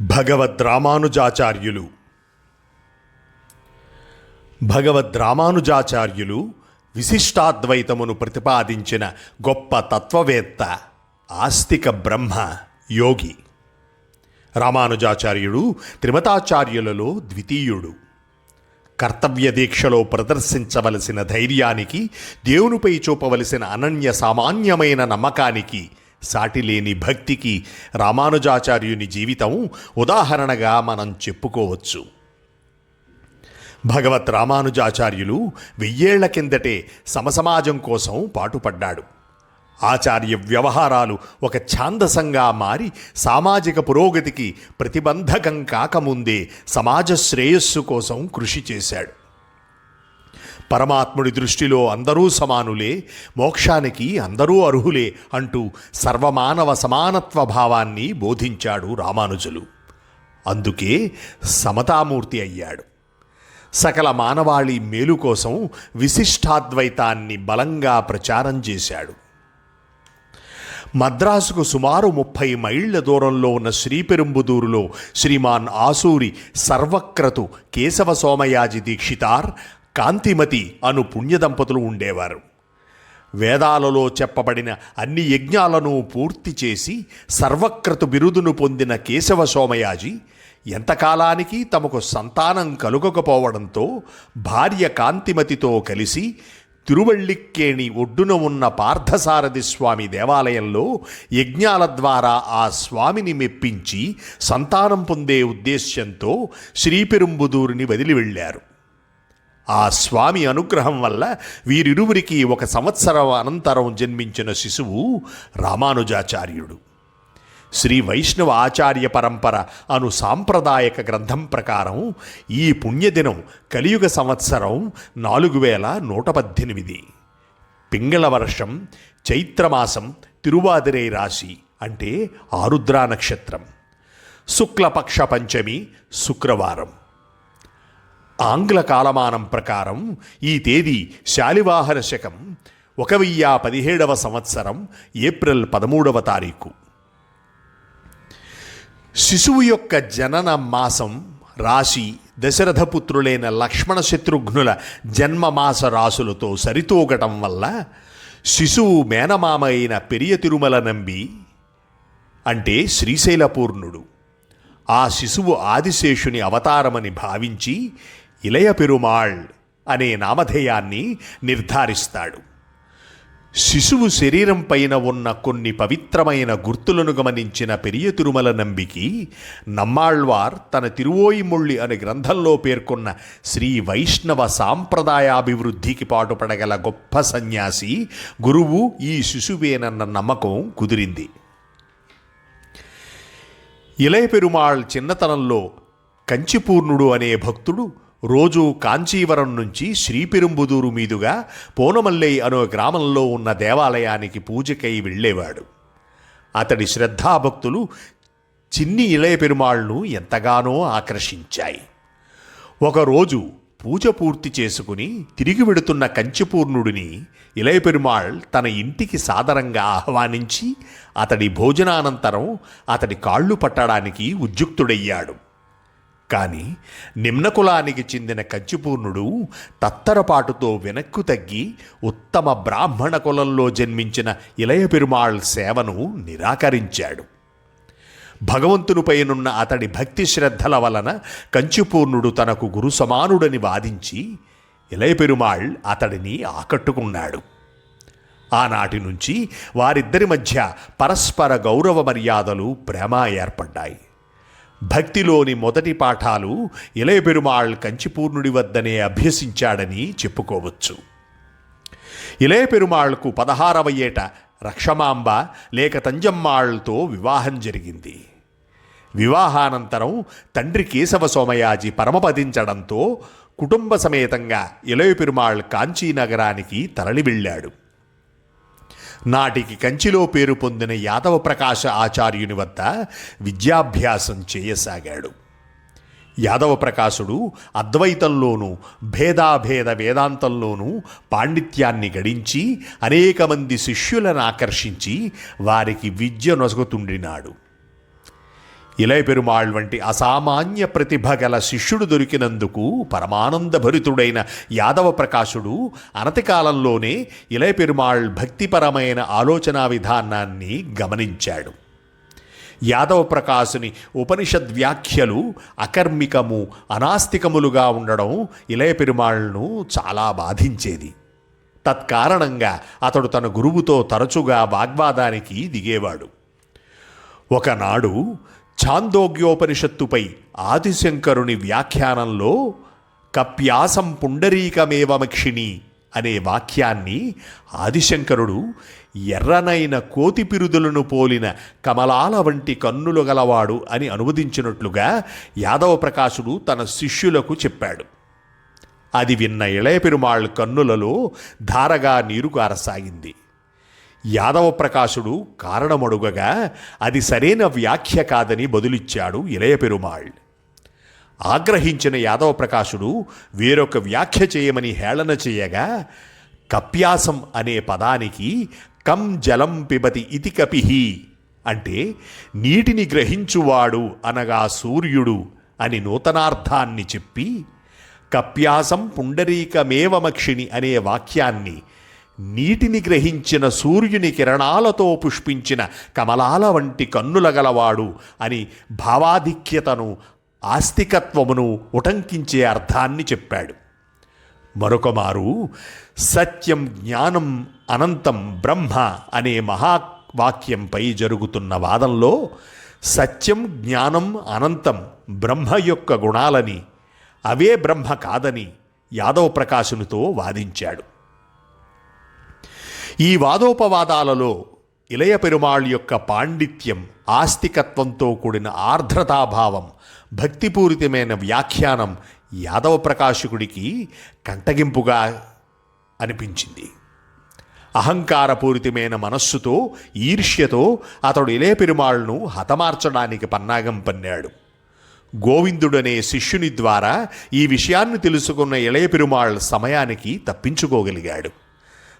భగవద్ రామానుజాచార్యులు భగవద్ రామానుజాచార్యులు విశిష్టాద్వైతమును ప్రతిపాదించిన గొప్ప తత్వవేత్త ఆస్తిక బ్రహ్మ యోగి. రామానుజాచార్యుడు త్రిమతాచార్యులలో ద్వితీయుడు. కర్తవ్య దీక్షలో ప్రదర్శించవలసిన ధైర్యానికి దేవునిపై చూపవలసిన అనన్య సామాన్యమైన నమ్మకానికి సాటిలేని భక్తికి రామానుజాచార్యుని జీవితం ఉదాహరణగా మనం చెప్పుకోవచ్చు. భగవత్ రామానుజాచార్యులు వెయ్యేళ్ళ కిందటే సమసమాజం కోసం పాటుపడ్డాడు. ఆచార్య వ్యవహారాలు ఒక ఛాందసంగా మారి సామాజిక పురోగతికి ప్రతిబంధకం కాకముందే సమాజ శ్రేయస్సు కోసం కృషి చేశాడు. పరమాత్ముడి దృష్టిలో అందరూ సమానులే మోక్షానికి అందరూ అర్హులే అంటూ సర్వమానవ సమానత్వ భావాన్ని బోధించాడు రామానుజులు. అందుకే సమతామూర్తి అయ్యాడు. సకల మానవాళి మేలు కోసం విశిష్టాద్వైతాన్ని బలంగా ప్రచారం చేశాడు. మద్రాసుకు సుమారు ముప్పై మైళ్ళ దూరంలో ఉన్న శ్రీపెరుంబుదూరులో శ్రీమాన్ ఆసూరి సర్వక్రతు కేశవ సోమయాజి దీక్షితార్ కాంతిమతి అను పుణ్యదంపతులు ఉండేవారు. వేదాలలో చెప్పబడిన అన్ని యజ్ఞాలను పూర్తి చేసి సర్వక్రతు బిరుదును పొందిన కేశవ సోమయాజి ఎంతకాలానికి తమకు సంతానం కలుగకపోవడంతో భార్య కాంతిమతితో కలిసి తిరువళ్ళిక్కేణి ఒడ్డున ఉన్న పార్థసారథి స్వామి దేవాలయంలో యజ్ఞాల ద్వారా ఆ స్వామిని మెప్పించి సంతానం పొందే ఉద్దేశ్యంతో శ్రీపెరుంబుదూరిని వదిలి వెళ్ళారు. ఆ స్వామి అనుగ్రహం వల్ల వీరిరువురికి ఒక సంవత్సరం అనంతరం జన్మించిన శిశువు రామానుజాచార్యుడు. శ్రీ వైష్ణవ ఆచార్య పరంపర అను సాంప్రదాయక గ్రంథం ప్రకారం ఈ పుణ్యదినం కలియుగ సంవత్సరం నాలుగు వేల నూట పద్దెనిమిది. పింగళ వర్షం చైత్రమాసం తిరువాదిరై రాశి అంటే ఆరుద్రా నక్షత్రం. శుక్లపక్ష పంచమి శుక్రవారం. ఆంగ్ల కాలమానం ప్రకారం ఈ తేదీ శాలివాహన శకం ఒక వెయ్యి పదిహేడవ సంవత్సరం ఏప్రిల్ పదమూడవ తారీఖు. శిశువు యొక్క జనన మాసం రాశి దశరథపుత్రులైన లక్ష్మణ శత్రుఘ్నుల జన్మమాస రాశులతో సరితూగటం వల్ల శిశువు మేనమామ అయిన పెరియ తిరుమల నంబి అంటే శ్రీశైలపూర్ణుడు. ఆ శిశువు ఆదిశేషుని అవతారమని భావించి ఇలయ పెరుమాళ్ అనే నామధేయాన్ని నిర్ధారిస్తాడు. శిశువు శరీరం పైన ఉన్న కొన్ని పవిత్రమైన గుర్తులను గమనించిన పెరియ తిరుమల నంబికి నమ్మాళ్వార్ తన తిరువోయిముళ్ళి అనే గ్రంథంలో పేర్కొన్న శ్రీ వైష్ణవ సాంప్రదాయాభివృద్ధికి పాటుపడగల గొప్ప సన్యాసి గురువు ఈ శిశువేనన్న నమ్మకం కుదిరింది. ఇలయ పెరుమాళ్ చిన్నతనంలో కంచిపూర్ణుడు అనే భక్తుడు రోజు కాంచీవరం నుంచి శ్రీపెరుంబుదూరు మీదుగా పోనమల్లై అనే గ్రామంలో ఉన్న దేవాలయానికి పూజకై వెళ్ళేవాడు. అతడి శ్రద్ధాభక్తులు చిన్ని ఇళయ పెరుమాళ్ను ఎంతగానో ఆకర్షించాయి. ఒకరోజు పూజ పూర్తి చేసుకుని తిరిగి వెడుతున్న కంచిపూర్ణుడిని ఇలయ పెరుమాళ్ తన ఇంటికి సాదరంగా ఆహ్వానించి అతడి భోజనానంతరం అతడి కాళ్ళు పట్టడానికి ఉద్యుక్తుడయ్యాడు. కానీ నిమ్నకులానికి చెందిన కంచిపూర్ణుడు తత్తరపాటుతో వెనక్కు తగ్గి ఉత్తమ బ్రాహ్మణ కులంలో జన్మించిన ఇలయ పెరుమాళ్ సేవను నిరాకరించాడు. భగవంతునిపైనున్న అతడి భక్తి శ్రద్ధల వలన కంచిపూర్ణుడు తనకు గురు సమానుడని వాదించి ఇలయ పెరుమాళ్ అతడిని ఆకట్టుకున్నాడు. ఆనాటి నుంచి వారిద్దరి మధ్య పరస్పర గౌరవ మర్యాదలు ప్రేమ ఏర్పడ్డాయి. భక్తిలోని మొదటి పాఠాలు ఇలయ పెరుమాళ్ కంచిపూర్ణుడి వద్దనే అభ్యసించాడని చెప్పుకోవచ్చు. ఇలయ పెరుమాళ్కు పదహారవ ఏట రక్షమాంబ లేక తంజమ్మాళ్తో వివాహం జరిగింది. వివాహానంతరం తండ్రి కేశవ సోమయాజి పరమపదించడంతో కుటుంబ సమేతంగా ఇలయ పెరుమాళ్ కాంచీ నగరానికి తరలి వెళ్ళాడు నాటికి కంచిలో పేరు పొందిన యాదవ ప్రకాశ ఆచార్యుని వద్ద విద్యాభ్యాసం చేయసాగాడు. యాదవ ప్రకాశుడు అద్వైతంలోనూ భేదాభేద వేదాంతంలోనూ పాండిత్యాన్ని గడించి అనేక మంది శిష్యులను ఆకర్షించి వారికి విద్య నొసగుతుండినాడు. ఇలయ పెరుమాళ్ వంటి అసామాన్య ప్రతిభ గల శిష్యుడు దొరికినందుకు పరమానందభరితుడైన యాదవ ప్రకాశుడు అనతి కాలంలోనే ఇలయ పెరుమాళ్ భక్తిపరమైన ఆలోచనా విధానాన్ని గమనించాడు. యాదవ ప్రకాశుని ఉపనిషద్ వ్యాఖ్యలు అకర్మికము అనాస్తికములుగా ఉండడం ఇలయ పెరుమాళ్ను చాలా బాధించేది. తత్కారణంగా అతడు తన గురువుతో తరచుగా వాగ్వాదానికి దిగేవాడు. ఒకనాడు ఛాందోగ్యోపనిషత్తుపై ఆదిశంకరుని వ్యాఖ్యానంలో కప్యాసం పుండరీకమేవమక్షిణి అనే వాక్యాన్ని ఆదిశంకరుడు ఎర్రనైన కోతిపిరుదులను పోలిన కమలాల వంటి కన్నులు గలవాడు అని అనువదించినట్లుగా యాదవ ప్రకాశుడు తన శిష్యులకు చెప్పాడు. అది విన్న ఇళయ పెరుమాళ్ కన్నులలో ధారగా నీరు కారసాగింది యాదవ ప్రకాశుడు కారణమడుగగా అది సరైన వ్యాఖ్య కాదని బదులిచ్చాడు ఇలయ పెరుమాళ్. ఆగ్రహించిన యాదవ ప్రకాశుడు వేరొక వ్యాఖ్య చేయమని హేళన చేయగా కప్యాసం అనే పదానికి కం జలం పిబతి ఇతి కపిహి అంటే నీటిని గ్రహించువాడు అనగా సూర్యుడు అని నూతనార్థాన్ని చెప్పి కప్యాసం పుండరీకమేవమక్షిణి అనే వాక్యాన్ని నీటిని గ్రహించిన సూర్యుని కిరణాలతో పుష్పించిన కమలాల వంటి కన్నుల గలవాడు అని భావాధిక్యతను ఆస్తికత్వమును ఉటంకించే అర్థాన్ని చెప్పాడు. మరొకమారు సత్యం జ్ఞానం అనంతం బ్రహ్మ అనే మహావాక్యంపై జరుగుతున్న వాదంలో సత్యం జ్ఞానం అనంతం బ్రహ్మ యొక్క గుణాలని అవే బ్రహ్మ కాదని యాదవ ప్రకాశునితో వాదించాడు. ఈ వాదోపవాదాలలో ఇలయ పెరుమాళ్ యొక్క పాండిత్యం ఆస్తికత్వంతో కూడిన ఆర్ద్రతాభావం భక్తిపూరితమైన వ్యాఖ్యానం యాదవ ప్రకాశకుడికి కంటగింపుగా అనిపించింది. అహంకారపూరితమైన మనస్సుతో ఈర్ష్యతో అతడు ఇలే పెరుమాళ్ను హతమార్చడానికి పన్నాగం పన్నాడు. గోవిందుడనే శిష్యుని ద్వారా ఈ విషయాన్ని తెలుసుకున్న ఇళయ పెరుమాళ్ సమయానికి తప్పించుకోగలిగాడు.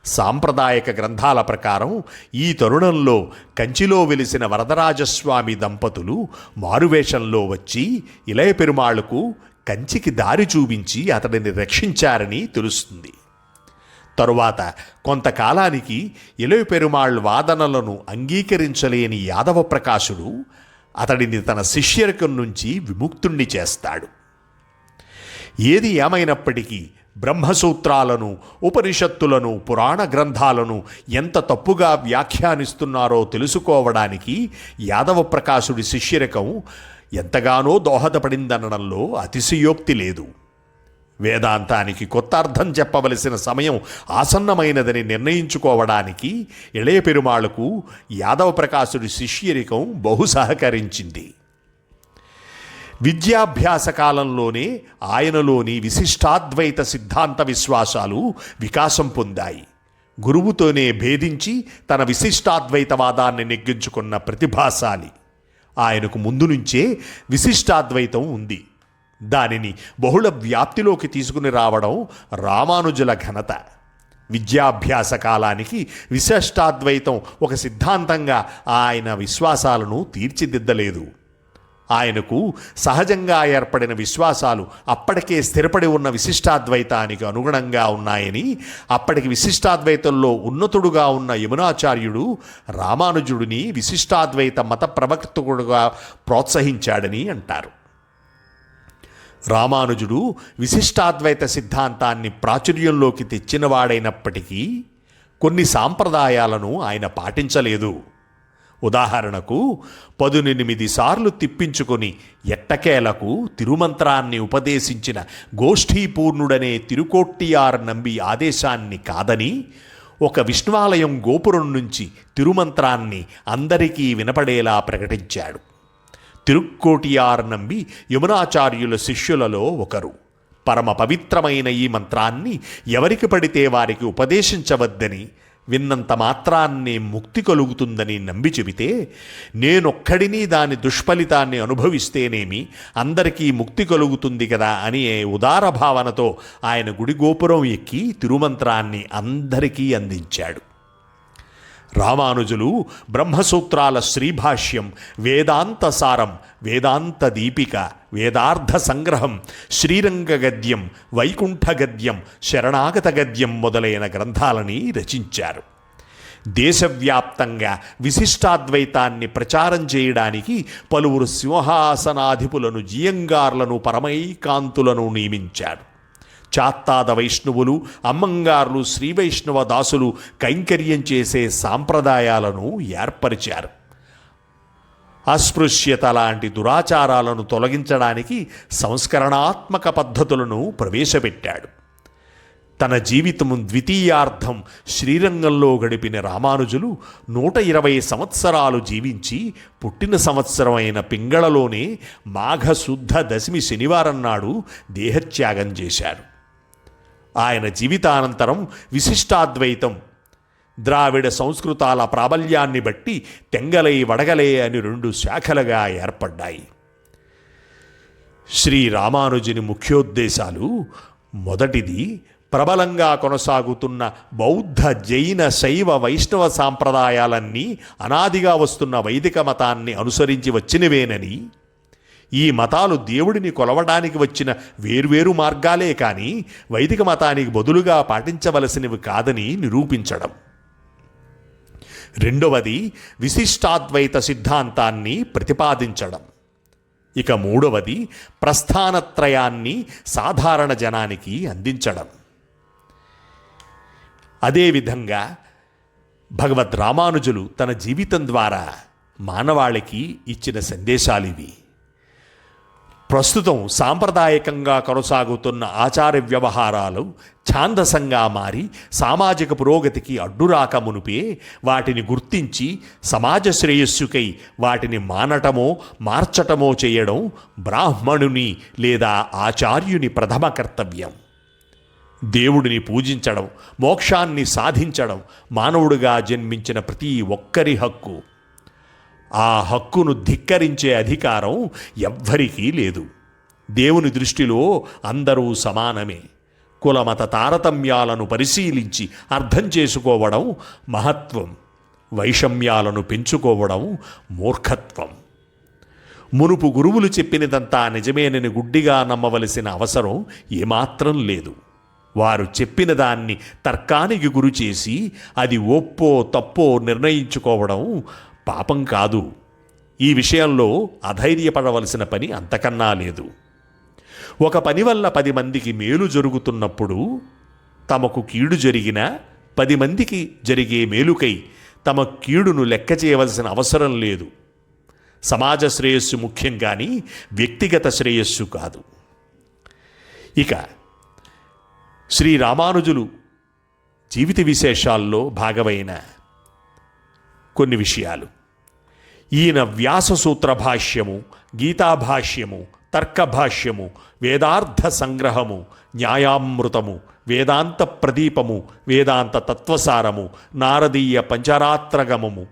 సాంప్రదాయక గ్రంథాల ప్రకారం ఈ తరుణంలో కంచిలో వెలిసిన వరదరాజస్వామి దంపతులు మారువేషంలో వచ్చి ఇలయ పెరుమాళ్ళకు కంచికి దారి చూపించి అతడిని రక్షించారని తెలుస్తుంది. తరువాత కొంతకాలానికి ఇలయ పెరుమాళ్ వాదనలను అంగీకరించలేని యాదవ ప్రకాశుడు అతడిని తన శిష్యరకం నుంచి విముక్తుణ్ణి చేస్తాడు. ఏది ఏమైనప్పటికీ బ్రహ్మసూత్రాలను ఉపనిషత్తులను పురాణ గ్రంథాలను ఎంత తప్పుగా వ్యాఖ్యానిస్తున్నారో తెలుసుకోవడానికి యాదవ ప్రకాశుడి శిష్యరకం ఎంతగానో దోహదపడిందనడంలో అతిశయోక్తి లేదు. వేదాంతానికి కొత్త అర్థం చెప్పవలసిన సమయం ఆసన్నమైనదని నిర్ణయించుకోవడానికి ఇళయ పెరుమాళ్ళకు యాదవ ప్రకాశుడి శిష్యరికం బహు సహకరించింది విద్యాభ్యాస కాలంలోనే ఆయనలోని విశిష్టాద్వైత సిద్ధాంత విశ్వాసాలు వికాసం పొందాయి. గురువుతోనే భేదించి తన విశిష్టాద్వైతవాదాన్ని నెగ్గించుకున్న ప్రతిభాశాలి. ఆయనకు ముందు నుంచే విశిష్టాద్వైతం ఉంది. దానిని బహుళ వ్యాప్తిలోకి తీసుకుని రావడం రామానుజుల ఘనత. విద్యాభ్యాస కాలానికి విశిష్టాద్వైతం ఒక సిద్ధాంతంగా ఆయన విశ్వాసాలను తీర్చిదిద్దలేదు. ఆయనకు సహజంగా ఏర్పడిన విశ్వాసాలు అప్పటికే స్థిరపడి ఉన్న విశిష్టాద్వైతానికి అనుగుణంగా ఉన్నాయని అప్పటికి విశిష్టాద్వైతంలో ఉన్నతుడుగా ఉన్న యమునాచార్యుడు రామానుజుడిని విశిష్టాద్వైత మత ప్రవక్తకుడుగా ప్రోత్సహించాడని అంటారు. రామానుజుడు విశిష్టాద్వైత సిద్ధాంతాన్ని ప్రాచుర్యంలోకి తెచ్చినవాడైనప్పటికీ కొన్ని సాంప్రదాయాలను ఆయన పాటించలేదు. ఉదాహరణకు పదునెనిమిది సార్లు తిప్పించుకొని ఎట్టకేలకు తిరుమంత్రాన్ని ఉపదేశించిన గోష్ఠీపూర్ణుడనే తిరుకోట్టియార్ నంబి ఆదేశాన్ని కాదని ఒక విష్ణువాలయం గోపురం నుంచి తిరుమంత్రాన్ని అందరికీ వినపడేలా ప్రకటించాడు. తిరుక్కోటియార్ నంబి యమునాచార్యుల శిష్యులలో ఒకరు. పరమ పవిత్రమైన ఈ మంత్రాన్ని ఎవరికి పడితే వారికి ఉపదేశించవద్దని విన్నంత మాత్రాన్నే ముక్తి కలుగుతుందని నమ్మి చెబితే నేనొక్కడిని దాని దుష్ఫలితాన్ని అనుభవిస్తేనేమి అందరికీ ముక్తి కలుగుతుంది కదా అని ఉదార భావనతో ఆయన గుడి గోపురం ఎక్కి తిరుమంత్రాన్ని అందరికీ అందించాడు. రామానుజులు బ్రహ్మసూత్రాల శ్రీభాష్యం వేదాంత సారం వేదాంత దీపిక వేదార్థ సంగ్రహం శ్రీరంగ గద్యం వైకుంఠ గద్యం శరణాగత గద్యం మొదలైన గ్రంథాలని రచించారు. దేశవ్యాప్తంగా విశిష్టాద్వైతాన్ని ప్రచారం చేయడానికి పలువురు సింహాసనాధిపులను జియంగార్లను పరమైకాంతులను నియమించాడు. చాత్తాద వైష్ణవులు అమ్మంగార్లు శ్రీ వైష్ణవ దాసులు కైంకర్యం చేసే సాంప్రదాయాలను ఏర్పరిచారు. అస్పృశ్యత లాంటి దురాచారాలను తొలగించడానికి సంస్కరణాత్మక పద్ధతులను ప్రవేశపెట్టాడు. తన జీవితం ద్వితీయార్థం శ్రీరంగంలో గడిపిన రామానుజులు నూట ఇరవై సంవత్సరాలు జీవించి పుట్టిన సంవత్సరమైన పింగళలోనే మాఘశుద్ధ దశమి శనివారం నాడు దేహత్యాగం చేశారు. ఆయన జీవితానంతరం విశిష్టాద్వైతం. ద్రావిడ సంస్కృతాల ప్రాబల్యాన్ని బట్టి తెంగలై వడగలే అని రెండు శాఖలుగా ఏర్పడ్డాయి. శ్రీ రామానుజుని ముఖ్యోద్దేశాలు మొదటిది ప్రబలంగా కొనసాగుతున్న బౌద్ధ జైన శైవ వైష్ణవ సాంప్రదాయాలన్నీ అనాదిగా వస్తున్న వైదిక మతాన్ని అనుసరించి వచ్చినవేనని ఈ మతాలు దేవుడిని కొలవడానికి వచ్చిన వేర్వేరు మార్గాలే కానీ వైదిక మతానికి బదులుగా పాటించవలసినవి కాదని నిరూపించడం. రెండవది విశిష్టాద్వైత సిద్ధాంతాన్ని ప్రతిపాదించడం. ఇక మూడవది ప్రస్థానత్రయాన్ని సాధారణ జనానికి అందించడం. అదేవిధంగా భగవద్ రామానుజులు తన జీవితం ద్వారా మానవాళికి ఇచ్చిన సందేశాలివి. ప్రస్తుతం సాంప్రదాయకంగా కొనసాగుతున్న ఆచార వ్యవహారాలు ఛాందసంగా మారి సామాజిక పురోగతికి అడ్డురాక మునుపే వాటిని గుర్తించి సమాజ శ్రేయస్సుకై వాటిని మానటమో మార్చటమో చేయడం బ్రాహ్మణుని లేదా ఆచార్యుని ప్రథమ కర్తవ్యం. దేవుడిని పూజించడం మోక్షాన్ని సాధించడం మానవుడిగా జన్మించిన ప్రతి ఒక్కరి హక్కు. ఆ హక్కును ధిక్కరించే అధికారం ఎవ్వరికీ లేదు. దేవుని దృష్టిలో అందరూ సమానమే. కులమత తారతమ్యాలను పరిశీలించి అర్థం చేసుకోవడం మహత్వం. వైషమ్యాలను పెంచుకోవడం మూర్ఖత్వం. మునుపు గురువులు చెప్పినదంతా నిజమేనని గుడ్డిగా నమ్మవలసిన అవసరం ఏమాత్రం లేదు. వారు చెప్పిన దాన్ని తర్కానికి గురి చేసి అది ఒప్పో తప్పో నిర్ణయించుకోవడం పాపం కాదు. ఈ విషయంలో అధైర్యపడవలసిన పని అంతకన్నా లేదు. ఒక పని వల్ల పది మందికి మేలు జరుగుతున్నప్పుడు తమకు కీడు జరిగిన పది మందికి జరిగే మేలుకై తమ కీడును లెక్క చేయవలసిన అవసరం లేదు. సమాజ శ్రేయస్సు ముఖ్యం కానీ వ్యక్తిగత శ్రేయస్సు కాదు. ఇక శ్రీ రామానుజులు జీవిత విశేషాల్లో భాగమైన కొన్ని విషయాలు. ఈయన వ్యాస సూత్ర భాష్యము గీతాభాష్యము తర్కభాష్యము వేదార్థ సంగ్రహము న్యాయామృతము వేదాంత ప్రదీపము వేదాంత తత్వసారము నారదీయ పంచరాత్రగమము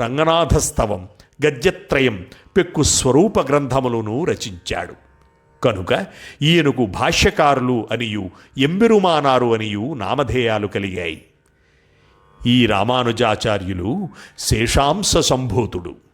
రంగనాథస్తవం గద్యత్రయం పెక్కు స్వరూప గ్రంథములను రచించాడు. కనుక ఈయనకు భాష్యకారులు అనియు ఎంబెరుమానారు అనియు నామధేయాలు కలిగాయి. ఈ రామానుజాచార్యులు శేషాంశ సంభూతుడు.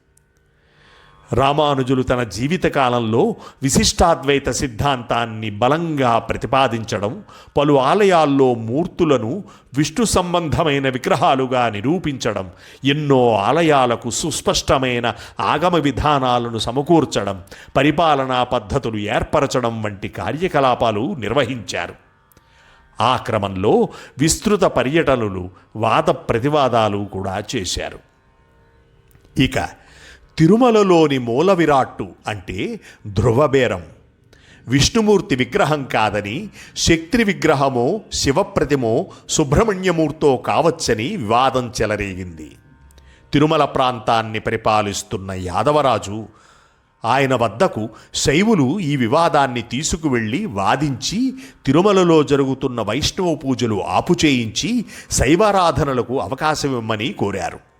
రామానుజులు తన జీవితకాలంలో విశిష్టాద్వైత సిద్ధాంతాన్ని బలంగా ప్రతిపాదించడం పలు ఆలయాల్లో మూర్తులను విష్ణు సంబంధమైన విగ్రహాలుగా నిరూపించడం ఎన్నో ఆలయాలకు సుస్పష్టమైన ఆగమ విధానాలను సమకూర్చడం పరిపాలనా పద్ధతులు ఏర్పరచడం వంటి కార్యకలాపాలు నిర్వహించారు. ఆ క్రమంలో విస్తృత పర్యటనలు వాద ప్రతివాదాలు కూడా చేశారు. ఇక తిరుమలలోని మూల విరాట్టు అంటే ధ్రువబేరం విష్ణుమూర్తి విగ్రహం కాదని శక్తి విగ్రహమో శివప్రతిమో సుబ్రహ్మణ్యమూర్తో కావచ్చని వివాదం చెలరేగింది. తిరుమల ప్రాంతాన్ని పరిపాలిస్తున్న యాదవరాజు ఆయన వద్దకు శైవులు ఈ వివాదాన్ని తీసుకువెళ్ళి వాదించి తిరుమలలో జరుగుతున్న వైష్ణవ పూజలు ఆపుచేయించి శైవారాధనలకు అవకాశమిమ్మని కోరారు.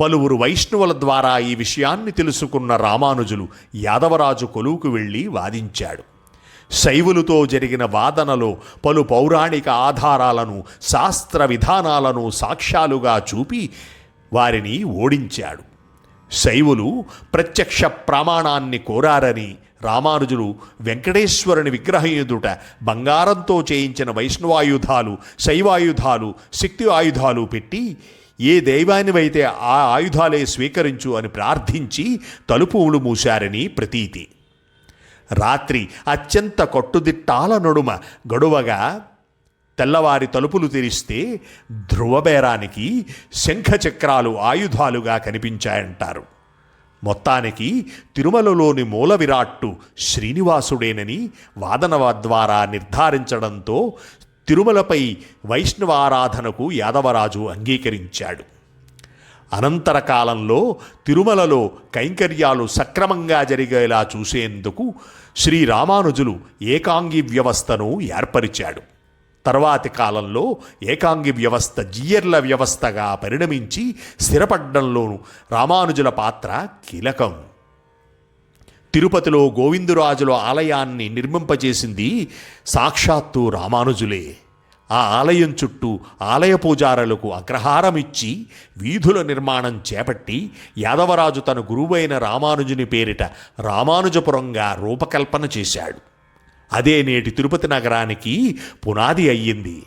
పలువురు వైష్ణవుల ద్వారా ఈ విషయాన్ని తెలుసుకున్న రామానుజులు యాదవరాజు కొలువుకు వెళ్ళి వాదించాడు. శైవులతో జరిగిన వాదనలో పలు పౌరాణిక ఆధారాలను శాస్త్ర విధానాలను సాక్ష్యాలుగా చూపి వారిని ఓడించాడు. శైవులు ప్రత్యక్ష ప్రమాణాన్ని కోరారని రామానుజులు వెంకటేశ్వరుని విగ్రహం ఎదుట బంగారంతో చేయించిన వైష్ణవాయుధాలు శైవాయుధాలు శక్తి ఆయుధాలు పెట్టి ఏ దైవానివైతే ఆ ఆయుధాలే స్వీకరించు అని ప్రార్థించి తలుపులు మూశారని ప్రతీతి. రాత్రి అత్యంత కట్టుదిట్టాల నడుమ గడువగా తెల్లవారి తలుపులు తెరిస్తే ధ్రువబేరానికి శంఖచక్రాలు ఆయుధాలుగా కనిపించాయంటారు. మొత్తానికి తిరుమలలోని మూల విరాట్టు శ్రీనివాసుడేనని వాదన ద్వారా నిర్ధారించడంతో తిరుమలపై వైష్ణవ ఆరాధనకు యాదవరాజు అంగీకరించాడు. అనంతర కాలంలో తిరుమలలో కైంకర్యాలు సక్రమంగా జరిగేలా చూసేందుకు శ్రీరామానుజులు ఏకాంగి వ్యవస్థను ఏర్పరిచాడు. తర్వాతి కాలంలో ఏకాంగి వ్యవస్థ జియర్ల వ్యవస్థగా పరిణమించి స్థిరపడ్డంలోనూ రామానుజుల పాత్ర కీలకం. తిరుపతిలో గోవిందురాజుల ఆలయాన్ని నిర్మింపజేసింది సాక్షాత్తు రామానుజులే. ఆ ఆలయం చుట్టూ ఆలయ పూజారులకు అగ్రహారం ఇచ్చి వీధుల నిర్మాణం చేపట్టి యాదవరాజు తన గురువైన రామానుజుని పేరిట రామానుజపురంగా రూపకల్పన చేశాడు. అదే నేటి తిరుపతి నగరానికి పునాది అయ్యింది.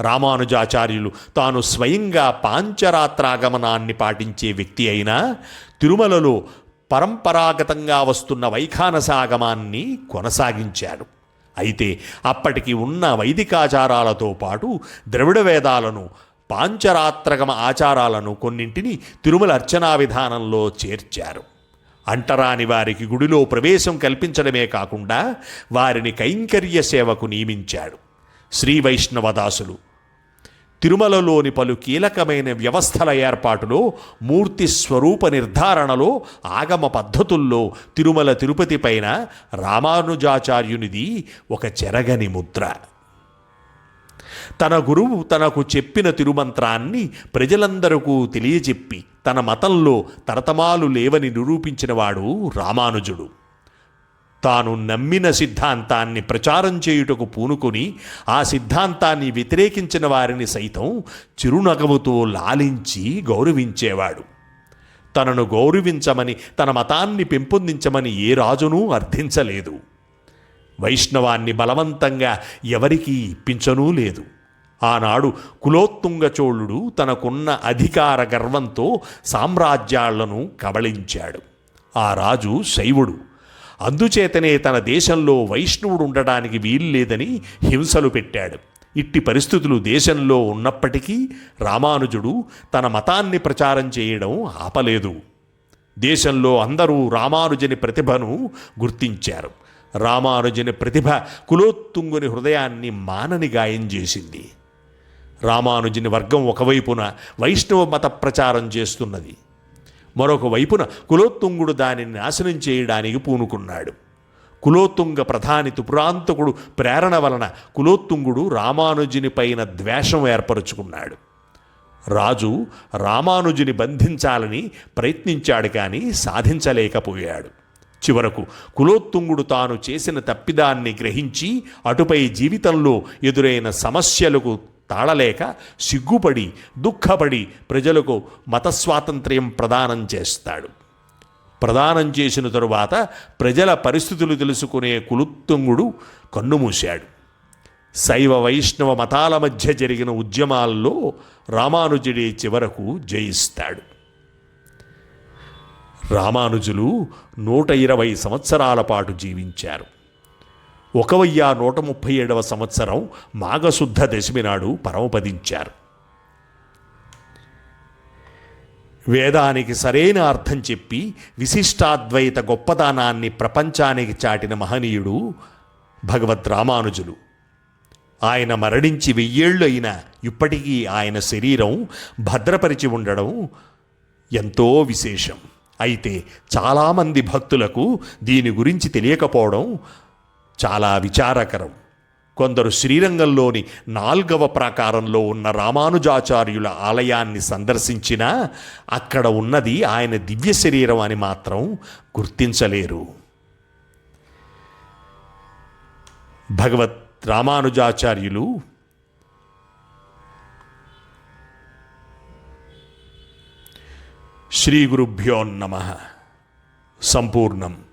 రామానుజాచార్యులు తాను స్వయంగా పాంచరాత్రాగమనాన్ని పాటించే వ్యక్తి అయినా తిరుమలలో పరంపరాగతంగా వస్తున్న వైఖానసాగమాన్ని కొనసాగించాడు. అయితే అప్పటికి ఉన్న వైదికాచారాలతో పాటు ద్రవిడ వేదాలను పాంచరాత్రగమ ఆచారాలను కొన్నింటిని తిరుమల అర్చనా విధానంలో చేర్చారు. అంటరాని వారికి గుడిలో ప్రవేశం కల్పించడమే కాకుండా వారిని కైంకర్య సేవకు నియమించాడు. శ్రీ వైష్ణవదాసులు తిరుమలలోని పలు కీలకమైన వ్యవస్థల ఏర్పాటులో మూర్తి స్వరూప నిర్ధారణలో ఆగమ పద్ధతుల్లో తిరుమల తిరుపతి పైన రామానుజాచార్యునిది ఒక చెరగని ముద్ర. తన గురువు తనకు చెప్పిన తిరుమంత్రాన్ని ప్రజలందరకు తెలియజెప్పి తన మతంలో తరతమాలు లేవని నిరూపించినవాడు రామానుజుడు. తాను నమ్మిన సిద్ధాంతాన్ని ప్రచారం చేయుటకు పూనుకొని ఆ సిద్ధాంతాన్ని వ్యతిరేకించిన వారిని సైతం చిరునగవుతో లాలించి గౌరవించేవాడు. తనను గౌరవించమని తన మతాన్ని పెంపొందించమని ఏ రాజునూ అర్థించలేదు. వైష్ణవాన్ని బలవంతంగా ఎవరికీ ఇప్పించనూ లేదు. ఆనాడు కులోత్తుంగ చోళుడు తనకున్న అధికార గర్వంతో సామ్రాజ్యాలను కబళించాడు ఆ రాజు శైవుడు. అందుచేతనే తన దేశంలో వైష్ణవుడు ఉండడానికి వీల్లేదని హింసలు పెట్టాడు. ఇట్టి పరిస్థితులు దేశంలో ఉన్నప్పటికీ రామానుజుడు తన మతాన్ని ప్రచారం చేయడం ఆపలేదు. దేశంలో అందరూ రామానుజని ప్రతిభను గుర్తించారు. రామానుజని ప్రతిభ కులోత్తుంగుని హృదయాన్ని మానని గాయం చేసింది. రామానుజుని వర్గం ఒకవైపున వైష్ణవ మత ప్రచారం చేస్తున్నది. మరొక వైపున కులోత్తుంగుడు దానిని నాశనం చేయడానికి పూనుకున్నాడు. కులోత్తుంగ ప్రధాని తుపురాంతకుడు ప్రేరణ వలన కులోత్తుంగుడు రామానుజుని పైన ద్వేషం ఏర్పరుచుకున్నాడు. రాజు రామానుజుని బంధించాలని ప్రయత్నించాడు కానీ సాధించలేకపోయాడు. చివరకు కులోత్తుంగుడు తాను చేసిన తప్పిదాన్ని గ్రహించి అటుపై జీవితంలో ఎదురైన సమస్యలకు తాళలేక సిగ్గుపడి దుఃఖపడి ప్రజలకు మత స్వాతంత్ర్యం ప్రదానం చేస్తాడు. ప్రదానం చేసిన తరువాత ప్రజల పరిస్థితులు తెలుసుకునే కులుత్తుంగుడు కన్నుమూశాడు. శైవ వైష్ణవ మతాల మధ్య జరిగిన ఉద్యమాల్లో రామానుజుడే చివరకు జయిస్తాడు. రామానుజులు నూట ఇరవై సంవత్సరాల పాటు జీవించారు. ఒక వెయ్యి నూట ముప్పై ఏడవ సంవత్సరం మాఘశుద్ధ దశమి నాడు పరమపదించారు. వేదానికి సరైన అర్థం చెప్పి విశిష్టాద్వైత గొప్పదానాన్ని ప్రపంచానికి చాటిన మహనీయుడు భగవద్ రామానుజులు. ఆయన మరణించి వెయ్యేళ్ళు అయినా ఇప్పటికీ ఆయన శరీరం భద్రపరిచి ఉండడం ఎంతో విశేషం. అయితే చాలామంది భక్తులకు దీని గురించి తెలియకపోవడం చాలా విచారకరం. కొందరు శ్రీరంగంలోని నాల్గవ ప్రాకారంలో ఉన్న రామానుజాచార్యుల ఆలయాన్ని సందర్శించినా అక్కడ ఉన్నది ఆయన దివ్య శరీరం అని మాత్రం గుర్తించలేరు. భగవత్ రామానుజాచార్యులు శ్రీ గురుభ్యో నమ. సంపూర్ణం.